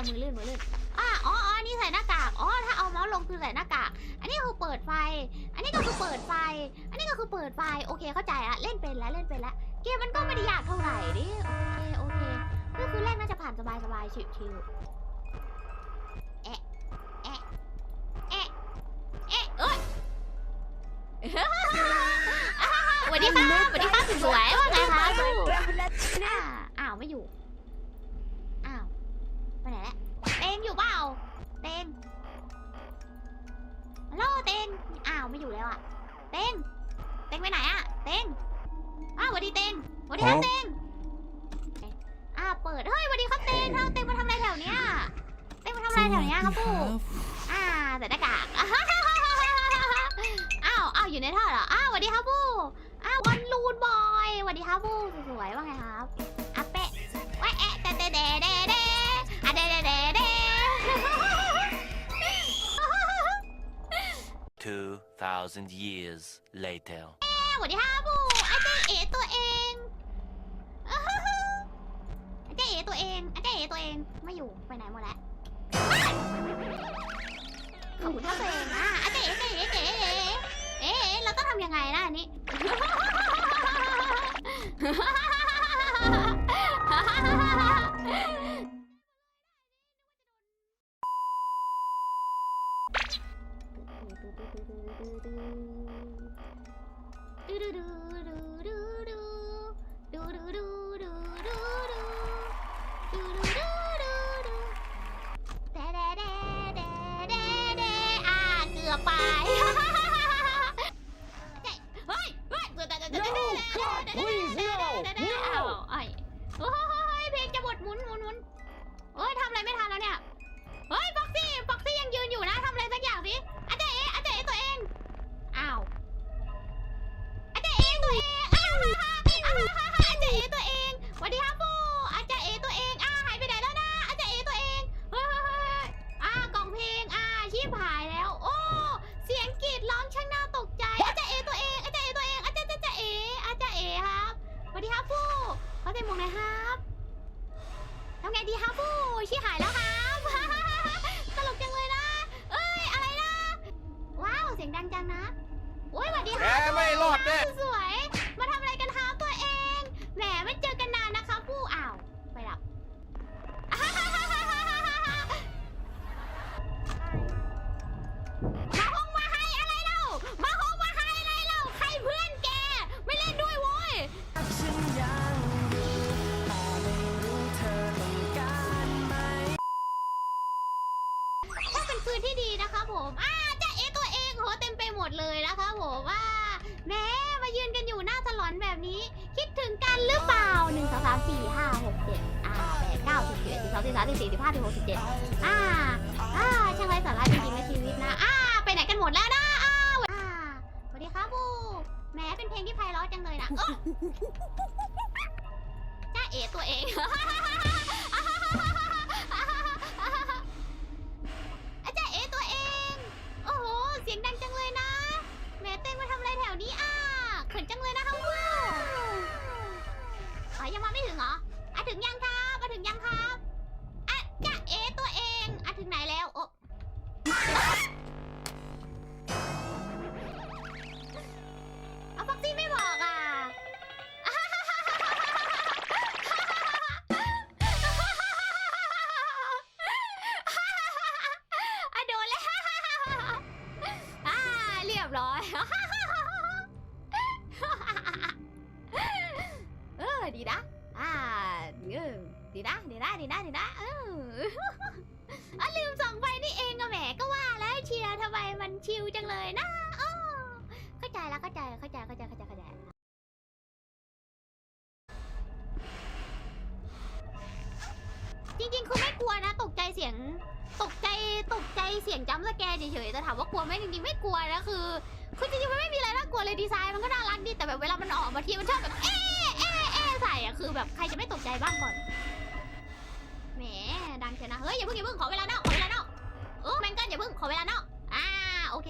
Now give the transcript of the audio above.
ามือลื่นมือลื่นอ๋ออ๋ออันนี่ใส่หน้ากาก อ๋อ ถ้าเอาเมาส์ลงคือใส่หน้ากาก อันนี้คือเปิดไฟ อันนี้ก็คือเปิดไฟ อันนี้ก็คือเปิดไฟ โอเค เข้าใจอะเล่นเป็นแล้ว เล่นเป็นแล้ว เกมมันก็ไม่ได้ยากเท่าไหร่ดิโอเค โอเคก็คือแรกน่าจะผ่านสบายสบายชิวชิวเอ๊ะ เอ๊ะ เอ๊ะ เอ๊ะเอ้ย สวัสดีครับสวัสดีครับสวย อ้าวไม่อยู่แล้วอะเตงเตงไปไหนอะเตงอ้าวสวัสดีเตงสวัสดีครับเตงอ้าวเปิดเฮ้ยสวัสดีครับเตงเฮ้าเตงมาทำอะไรแถวเนี้ยเตงมาทำอะไรแถวเนี้ยครับปู่อ่าแต่หน้ากากอ้าวอ้าวอยู่ในท่อเหรออ้าวสวัสดีครับปู่อ้าววันลูนบอยสวัสดีครับปู่สวยๆว่าไงครับ 2,000 years later. สวัสดีครับปู่อาจารย์เอตัวเองอาจารย์เอตัวเองอาจารย์เอตัวเองไม่อยู่ไปไหนหมดแล้วขอบคุณครับตัวเองอะอาจารย์เออาจารย์เออาจารย์เอเอ๊ะเราต้องทำยังไงล่ะนะอันนี้เกือบไป ผมอ่าจะเอะตัวเองโหเต็มไปหมดเลยนะคะผมว่าแม้มายืนกันอยู่หน้าสลอนแบบนี้ คิดถึงกันหรือเปล่าหนึ่งสองสามสี่ห้าหกเจ็ดอ่าแปดเก้าสิบเอ็ดสิบสองสิบสามสิบสี่สิบห้าสิบหกสิบเจ็ดอ่าอ่าช่างไรสาระ ถึงยังครับมาถึงยังครับอะจะเอตัวเองอะถึงไหนแล้วโอ้เอาฟ็อกซี่ไม่บอกอะ อะโดนแล้วอ่าเรียบร้อย ดีนะดีนะดีนะดีนะเอออะลืมส่องไฟนี่เองอะแหมก็ว่าแล้วเชียร์ทำไมมันชิลจังเลยนะอ้อเข้าใจแล้วเข้าใจเข้าใจเข้าใจเข้าใจเข้าใจจริงๆคือไม่กลัวนะ ตกใจเสียง ตกใจตกใจเสียงจัมป์สแกเฉยๆแต่ถามว่ากลัวไหมจริงๆไม่กลัวนะคือคือจริงๆมันไม่มีอะไรน่ากลัวเลยดีไซน์มันก็น่ารักดีแต่แบบเวลามันออกมาทีมันชอบแบบเอ๊ะเอ๊ะเอ๊ะใส่อะคือแบบใครจะไม่ตกใจบ้างก่อน ดังเชนะ เฮ้ยอย่าเพิ่งอย่าเพิ่งขอเวลานอกขอเวลานอกเออแมงเกิลอย่าเพิ่งขอเวลานอก อ่าโอเค